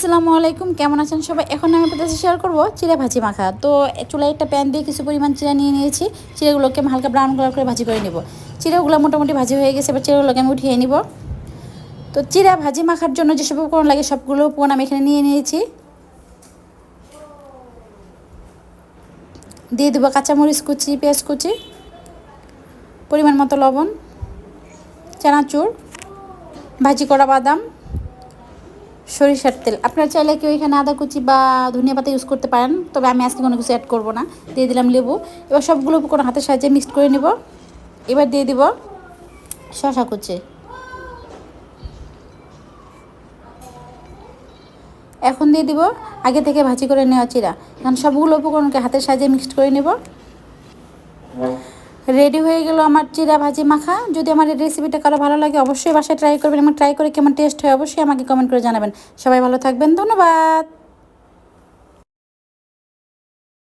আসসালামু আলাইকুম, কেমন আছেন সবাই? এখন আমি আপনাদের শেয়ার করব চিড়া ভাজি মাখা। তো চুলায় একটা প্যান দিয়ে কিছু পরিমাণ চিড়া নিয়ে নিয়েছি। চিড়াগুলোকে আমি হালকা ব্রাউন কালার করে ভাজি করে নেব। চিড়াগুলো মোটামুটি ভাজি হয়ে গেছে, এবার চিড়াগুলোকে আমি উঠিয়ে নিব। তো চিড়া ভাজি মাখার জন্য যেসব উপকরণ লাগে, সবগুলো উপকরণ আমি এখানে নিয়ে নিয়েছি। দিয়ে দেবো কাঁচামরিচ কুচি, পেঁয়াজ কুচি, পরিমাণ মতো লবণ, চানাচুর, ভাজি করা বাদাম সরিষার তেল। আপনারা চাইলে কেউ এখানে আদা কুচি বা ধনিয়া পাতা ইউজ করতে পারেন, তবে আমি আজকে কোনো কিছু অ্যাড করব না। দিয়ে দিলাম লেবু। এবার সবগুলো উপকরণ হাতের সাহায্যে মিক্সড করে নেব। এবার দিয়ে দিব শশা কুচি। এখন দিয়ে দিব আগে থেকে ভাজি করে নেওয়া চিরা। এখন সবগুলো উপকরণকে হাতের সাহায্যে মিক্সড করে নেব। রেডি হয়ে গেল আমার চিরা ভাজি মাখা। যদি আমার এই রেসিপিটা কারও ভালো লাগে, অবশ্যই বাসায় ট্রাই করবেন এবং ট্রাই করে কেমন টেস্ট হয়, অবশ্যই আমাকে কমেন্ট করে জানাবেন। সবাই ভালো থাকবেন, ধন্যবাদ।